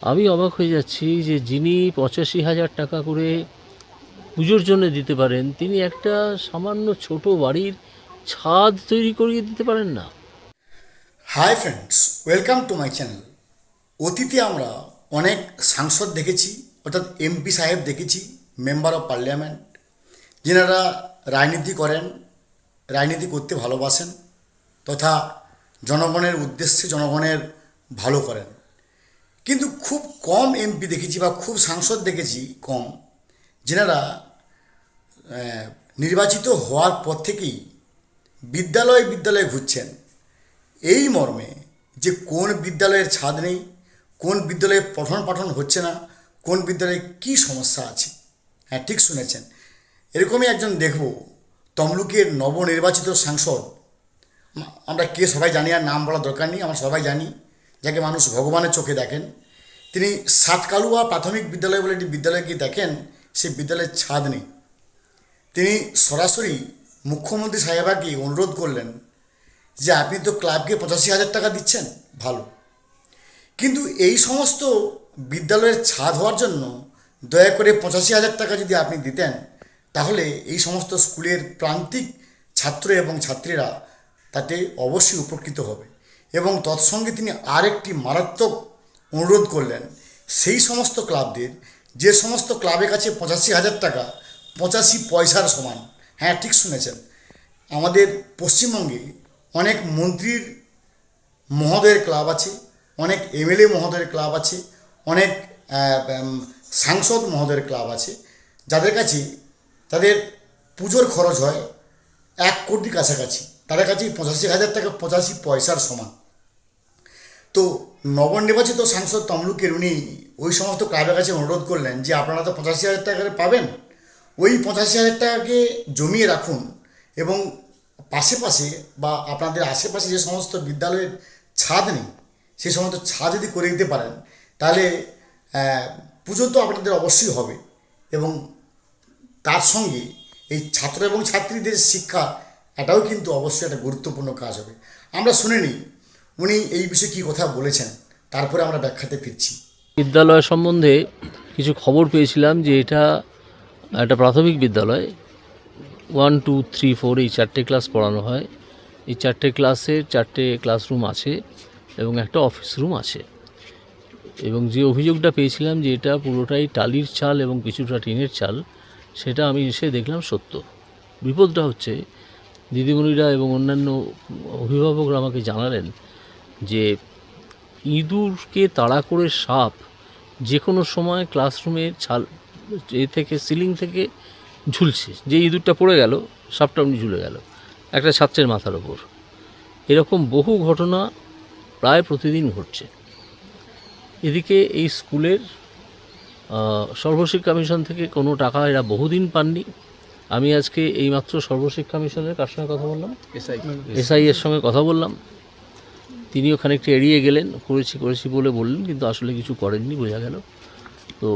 আমি অবাক হয়ে যাচ্ছি যে যিনি পঁচাশি হাজার টাকা করে পুজোর জন্য দিতে পারেন, তিনি একটা সামান্য ছোট বাড়ির ছাদ তৈরি করিয়ে দিতে পারেন না। Hi friends welcome to my channel অতীতে আমরা অনেক সাংসদ দেখেছি, অর্থাৎ এমপি সাহেব দেখেছি মেম্বার অফ পার্লামেন্ট যেনারা রাজনীতি করেন, রাজনীতি করতে ভালোবাসেন, তথা জনগণের উদ্দেশ্যে জনগণের ভালো করেন। কিন্তু খুব কম এমপি দেখেছি বা খুব সাংসদ দেখেছি কম, যেনারা নির্বাচিত হওয়ার পর থেকেই বিদ্যালয় বিদ্যালয়ে ঘুরছেন। এই মর্মে যে কোন বিদ্যালয়ের ছাদ নেই, কোন বিদ্যালয়ে পঠন পাঠন হচ্ছে না, কোন বিদ্যালয়ে কি সমস্যা আছে হ্যাঁ ঠিক শুনেছেন। এরকমই একজন দেখব, তমলুকের নবনির্বাচিত সাংসদ। আমরা কে সবাই জানি, আর নাম বলার দরকার নেই, আমরা সবাই জানি। যাকে মানুষ ভগবানের চোখে দেখেন, তিনি সাতকালুয়া প্রাথমিক বিদ্যালয় বলে একটি বিদ্যালয়ে গিয়ে দেখেন, সেই বিদ্যালয়ের ছাদ নেই। তিনি সরাসরি মুখ্যমন্ত্রী সাহেবাকে অনুরোধ করলেন যে, আপনি তো ক্লাবকে পঁচাশি হাজার টাকা দিচ্ছেন, ভালো। কিন্তু এই সমস্ত বিদ্যালয়ের ছাদ হওয়ার জন্য দয়া করে পঁচাশি হাজার টাকা যদি আপনি দিতেন, তাহলে এই সমস্ত স্কুলের প্রান্তিক ছাত্র এবং ছাত্রীরা তাতে অবশ্যই উপকৃত হবে। এবং তৎসঙ্গে তিনি আরেকটি মারাত্মক অনুরোধ করলেন। সেই সমস্ত ক্লাবদের, যে সমস্ত ক্লাবের কাছে পঁচাশি হাজার টাকা, পঁচাশি পয়সার সমান হ্যাঁ ঠিক শুনেছেন, আমাদের পশ্চিমবঙ্গে অনেক মন্ত্রীর মহোদয়ের ক্লাব আছে, অনেক এমএলএ মহোদয়ের ক্লাব আছে, অনেক সাংসদ মহোদয়ের ক্লাব আছে, যাদের কাছে তাদের পুজোর খরচ হয় এক কোটি কাছাকাছি। তাদের কাছে পঁচাশি হাজার টাকা পঁচাশি পয়সার সমান। তো নবনির্বাচিত সাংসদ তমলুকের উনি ওই সমস্ত ক্লাবের কাছে অনুরোধ করলেন যে, আপনারা তো পঁচাশি হাজার টাকা পাবেন। ওই পঁচাশি হাজার টাকাকে জমিয়ে রাখুন এবং পাশে বা আপনাদের আশেপাশে যে সমস্ত বিদ্যালয়ের ছাদ নেই সেই সমস্ত ছাদ যদি করে দিতে পারেন, তাহলে পুজো তো আপনাদের অবশ্যই হবে এবং তার সঙ্গে এই ছাত্র এবং ছাত্রীদের শিক্ষা, এটাও কিন্তু অবশ্যই একটা গুরুত্বপূর্ণ কাজ হবে। আমরা শুনে নিই, উনি এই বিষয়ে কী কথা বলেছেন, তারপরে আমরা ব্যাখ্যাতে ফিরছি। বিদ্যালয় সম্বন্ধে কিছু খবর পেয়েছিলাম যে এটা একটা প্রাথমিক বিদ্যালয়। ওয়ান, টু, থ্রি, ফোর এই চারটে ক্লাস পড়ানো হয়। এই চারটে ক্লাসের চারটে ক্লাসরুম আছে এবং একটা অফিস রুম আছে। এবং যে অভিযোগটা পেয়েছিলাম যে এটা পুরোটাই টালির চাল এবং কিছুটা টিনের চাল সেটা আমি এসে দেখলাম সত্য। বিপদটা হচ্ছে দিদিমণিরা এবং অন্যান্য অভিভাবকরা আমাকে জানালেন যে ইঁদুরকে তাড়া করে সাপ যে কোনো সময় ক্লাসরুমের ছাল, এ থেকে সিলিং থেকে ঝুলছে। যে ইঁদুরটা পড়ে গেল, সাপটা অমনি ঝুলে গেল, একটা ছাত্রের মাথার ওপর। এরকম বহু ঘটনা প্রায় প্রতিদিন ঘটছে। এদিকে এই স্কুলের সর্বশিক্ষা মিশন থেকে কোনো টাকা এরা বহুদিন পাননি। আমি আজকে এইমাত্র সর্বশিক্ষা মিশনের কার সঙ্গে কথা বললাম? এসআই। এর সঙ্গে কথা বললাম। তিনিও খানিকটা এড়িয়ে গেলেন করেছি করেছি বলে বললেন কিন্তু আসলে কিছু করেননি বোঝা গেল। তো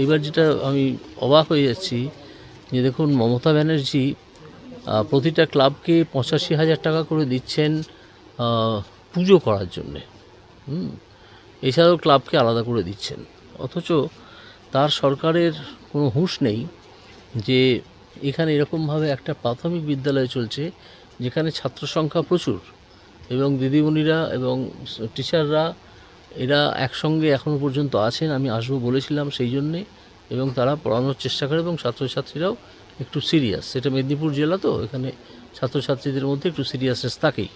এইবার যেটা আমি অবাক হয়ে যাচ্ছি যে দেখুন মমতা ব্যানার্জি প্রতিটা ক্লাবকে পঁচাশি হাজার টাকা করে দিচ্ছেন পুজো করার জন্যে। হুম এছাড়াও ক্লাবকে আলাদা করে দিচ্ছেন। অথচ তার সরকারের কোনো হুঁশ নেই যে এখানে এরকমভাবে একটা প্রাথমিক বিদ্যালয় চলছে যেখানে ছাত্র সংখ্যা প্রচুর এবং দিদিমণিরা এবং টিচাররা এরা একসঙ্গে এখনও পর্যন্ত আছেন, আমি আসব বলেছিলাম সেই জন্যে এবং তারা পড়ানোর চেষ্টা করে এবং ছাত্রছাত্রীরাও একটু সিরিয়াস। সেটা মেদিনীপুর জেলা তো, এখানে ছাত্রছাত্রীদের মধ্যে একটু সিরিয়াসনেস থাকেই।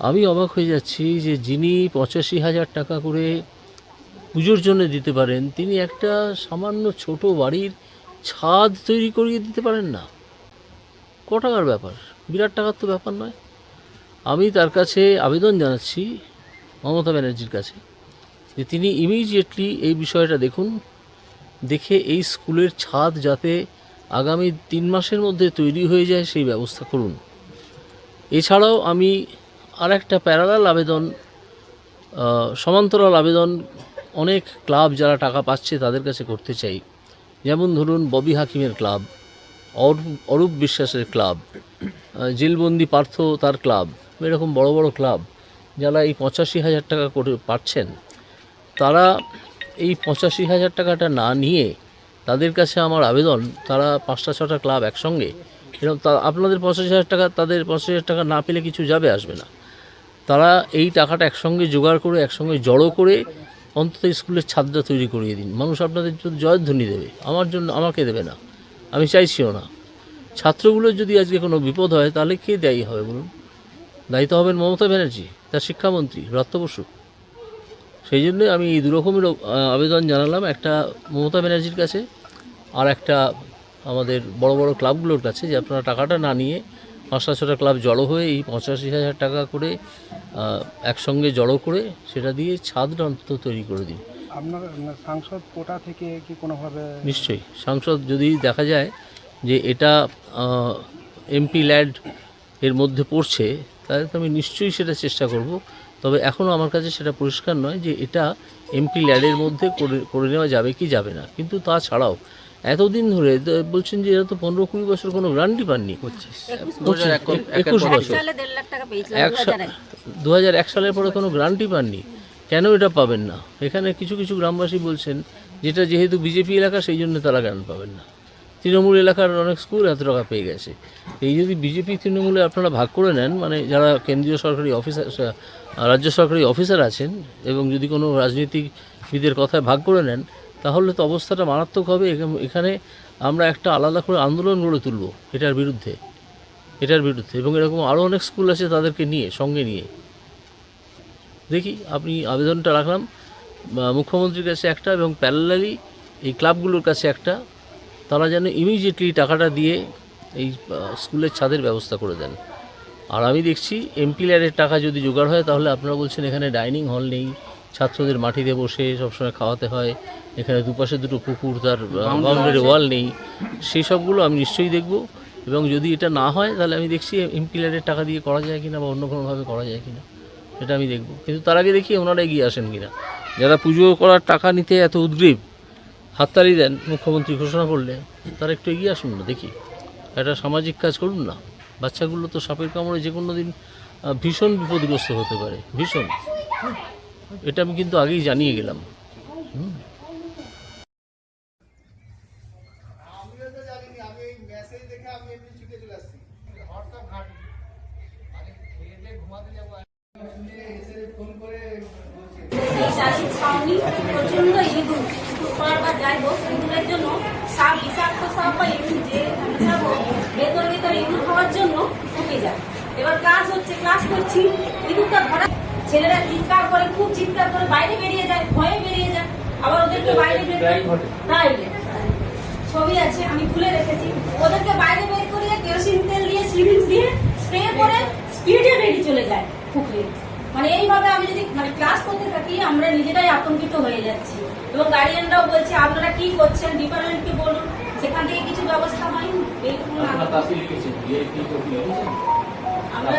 আমি অবাক হয়ে যাচ্ছি যে যিনি পঁচাশি হাজার টাকা করে পুজোর জন্য দিতে পারেন, তিনি একটা সামান্য ছোট বাড়ির ছাদ তৈরি করিয়ে দিতে পারেন না। ক টাকার ব্যাপার? বিরাট টাকার তো ব্যাপার নয়। আমি তার কাছে আবেদন জানাচ্ছি মমতা ব্যানার্জির কাছে যে তিনি ইমিডিয়েটলি এই বিষয়টা দেখুন, দেখে এই স্কুলের ছাদ যাতে আগামী তিন মাসের মধ্যে তৈরি হয়ে যায় সেই ব্যবস্থা করুন। এছাড়াও আমি আর একটা প্যারালাল আবেদন সমান্তরাল আবেদন অনেক ক্লাব যারা টাকা পাচ্ছে তাদের কাছে করতে চাই। যেমন ধরুন ববি হাকিমের ক্লাব অরূপ বিশ্বাসের ক্লাব জেলবন্দি পার্থ তার ক্লাব, এরকম বড় বড় ক্লাব যারা এই পঁচাশি হাজার টাকা করে পাচ্ছেন, তারা এই পঁচাশি হাজার টাকাটা না নিয়ে তাদের কাছে আমার আবেদন, তারা পাঁচটা ছটা ক্লাব একসঙ্গে, এরকম আপনাদের পঁচাশি হাজার টাকা, তাদের পঁচাশি হাজার টাকা না পেলে কিছু যাবে, আসবে না। তারা এই টাকাটা একসঙ্গে জোগাড় করে, একসঙ্গে জড়ো করে অন্তত স্কুলের ছাদটা তৈরি করিয়ে দিন। মানুষ আপনাদের জয়ধ্বনি দেবে। আমার জন্য আমাকে দেবে না। আমি চাইছিও না। ছাত্রগুলোর যদি আজকে কোনো বিপদ হয়, তাহলে কে দায়ী হবে বলুন? দায়িত্ব হবেন মমতা ব্যানার্জি, তার শিক্ষামন্ত্রী ব্রত বসু। সেই জন্য আমি এই দুরকমের আবেদন জানালাম একটা মমতা ব্যানার্জির কাছে আর একটা আমাদের বড় বড় ক্লাবগুলোর কাছে যে আপনারা টাকাটা না নিয়ে পাঁচটা ছটা ক্লাব জড়ো হয়ে এই পঁচাশি হাজার টাকা করে একসঙ্গে জড়ো করে সেটা দিয়ে ছাদ অন্তত তৈরি করে দিন। আপনার সাংসদ কোটা থেকে কি কোনোভাবে নিশ্চয়ই। সাংসদ যদি দেখা যায় যে এটা এমপি ল্যাড এর মধ্যে পড়ছে তাহলে তো আমি নিশ্চয়ই সেটা চেষ্টা করব। তবে এখনও আমার কাছে সেটা পরিষ্কার নয় যে এটা এমপি ল্যাডের মধ্যে করে করে নেওয়া যাবে কি যাবে না। কিন্তু তাছাড়াও এতদিন ধরে বলছেন যে এরা তো পনেরো কুড়ি বছর কোনো গ্রান্টই পাননি। একুশ বছর। দু হাজার এক। দু হাজার এক সালের পরে কোনো গ্রান্টই পাননি। কেন এটা পাবেন না? এখানে কিছু কিছু গ্রামবাসী বলছেন যেটা যেহেতু বিজেপি এলাকা সেই জন্য তারা গ্রান্ট পাবেন না? তৃণমূল এলাকার অনেক স্কুল এত টাকা পেয়ে গেছে। এই যদি বিজেপি তৃণমূলে আপনারা ভাগ করে নেন মানে যারা কেন্দ্রীয় সরকারি অফিসার রাজ্য সরকারি অফিসার আছেন এবং যদি কোনো রাজনীতিবিদের কথায় ভাগ করে নেন তাহলে তো অবস্থাটা মারাত্মক হবে। এখানে- আমরা একটা আলাদা করে আন্দোলন গড়ে তুলব এটার বিরুদ্ধে। এটার বিরুদ্ধে। এবং এরকম আরও অনেক স্কুল আছে তাদেরকে নিয়ে, সঙ্গে নিয়ে। দেখি, আপনি আবেদনটা রাখলাম। মুখ্যমন্ত্রীর কাছে একটা এবং প্যারালালি এই ক্লাবগুলোর কাছে একটা। তারা যেন ইমিডিয়েটলি টাকাটা দিয়ে এই স্কুলের ছাদের ব্যবস্থা করে দেন। আর আমি দেখছি এমপি ল্যাডের টাকা যদি জোগাড় হয়, তাহলে আপনারা বলছেন এখানে ডাইনিং হল নেই ছাত্রদের মাটিতে বসে সবসময় খাওয়াতে হয়। এখানে দুপাশে দুটো পুকুর তার বাউন্ডারি ওয়াল নেই। সেই সবগুলো আমি নিশ্চয়ই দেখব। এবং যদি এটা না হয় তাহলে আমি দেখছি এমপি টাকা দিয়ে করা যায় কিনা বা অন্য কোনোভাবে করা যায় কিনা। সেটা আমি দেখব। কিন্তু তার আগে দেখি ওনারা এগিয়ে আসেন কিনা। যারা পুজো করার টাকা নিতে এত উদ্গ্রীব হাততালি দেন মুখ্যমন্ত্রী ঘোষণা করলে তারা একটু এগিয়ে আসুন না দেখি। একটা সামাজিক কাজ করুন না। বাচ্চাগুলো তো সাপের কামড়ে যে কোনো দিন ভীষণ বিপদগ্রস্ত হতে পারে। ভীষণ। এটা আমি কিন্তু আগেই জানিয়ে গেলাম ইঁদুর যাই হোক ইঁদুরের জন্য সাপ ইঁদুর জন্য যায় এবার কাজ হচ্ছে ক্লাস করছি ইঁদুরটা ধরা ছেলেরা চিৎকার করে খুব চিৎকার করে বাইরে বেরিয়ে যায় ভয়ে বেরিয়ে যায়। আবার ওদেরকে বাইরে বের তাই ছবি আছে আমি তুলে রেখেছি। ওদেরকে বাইরে বের করে কেরোসিন তেল দিয়ে সিরিঞ্জ দিয়ে স্প্রে করে স্পিডে বেরিয়ে চলে যায় পুকুরে। মানে এইভাবে আমি যদি মানে ক্লাস করতে থাকি আমরা নিজেরাই আতঙ্কিত হয়ে যাচ্ছি। এবং গার্ডিয়ানরাও বলছে আপনারা কি করছেন? ডিপার্টমেন্টকে বলুন। সেখান থেকে কিছু ব্যবস্থা হয়নি? আমরা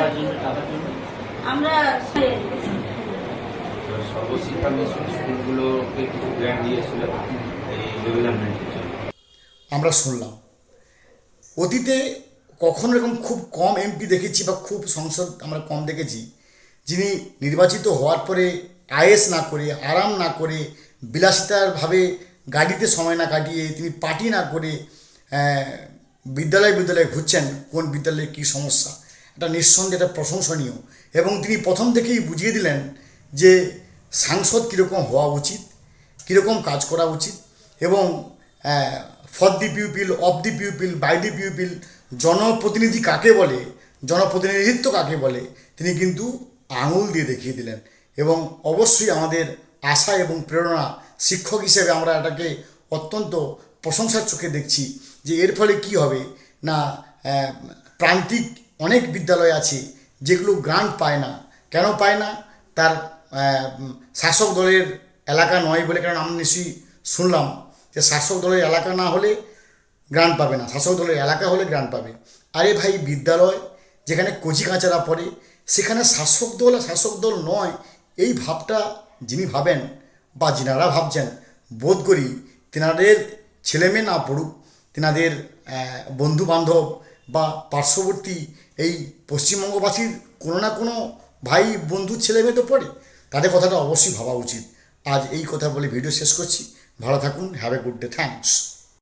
টাকার জন্য টাকার জন্য আমরা সর্বশিক্ষা মিশন স্কুলগুলোকে কিছু গ্র্যান্ট দিয়েছিল এই ডেভেলপমেন্টের জন্য। আমরা শুনলাম। অতীতে কখনো এরকম খুব কম এমপি দেখেছি বা খুব সংসদ আমরা কম দেখেছি যিনি নির্বাচিত হওয়ার পরে আয়েস না করে আরাম না করে বিলাসিতারভাবে গাড়িতে সময় না কাটিয়ে তিনি পার্টি না করে বিদ্যালয় বিদ্যালয়ে ঘুরছেন কোন বিদ্যালয়ে কী সমস্যা? এটা নিঃসন্দেহে এটা প্রশংসনীয়। এবং তিনি প্রথম থেকেই বুঝিয়ে দিলেন যে সাংসদ কীরকম হওয়া উচিত, কীরকম কাজ করা উচিত এবং for the people of the people by the people জনপ্রতিনিধি কাকে বলে, জনপ্রতিনিধিত্ব কাকে বলে, তিনি কিন্তু আঙুল দিয়ে দেখিয়ে দিলেন এবং অবশ্যই আমাদের আশা এবং প্রেরণা শিক্ষক হিসেবে আমরা এটাকে অত্যন্ত প্রশংসার চোখে দেখছি যে এর ফলে কি হবে না প্রান্তিক অনেক বিদ্যালয় আছে যেগুলো গ্রান্ট পায় না। কেন পায় না? তার শাসক দলের এলাকা নয় বলে কারণ আমরা নিশ্চয়ই শুনলাম যে শাসক দলের এলাকা না হলে গ্রান্ট পাবে না। শাসক দলের এলাকা হলে গ্রান্ট পাবে। আরে ভাই, বিদ্যালয় যেখানে কচি কাঁচারা পড়ে, সেখানে শাসক দল শাসক দল নয়, এই ভাবটা যিনি ভাবেন বা যিনারা ভাবছেন, বোধ করি তেনাদের ছেলেমেয়ে না পড়ুক, তেনাদের বন্ধু বান্ধব বা পার্শ্ববর্তী এই পশ্চিমবঙ্গবাসীর কোনো না কোনো ভাই, বন্ধু ছেলে মেয়ে তো পড়ে? তাদের কথাটা অবশ্যই ভাবা উচিত। আজ এই কথা বলে ভিডিও শেষ করছি। ভালো থাকুন। Have a good day thanks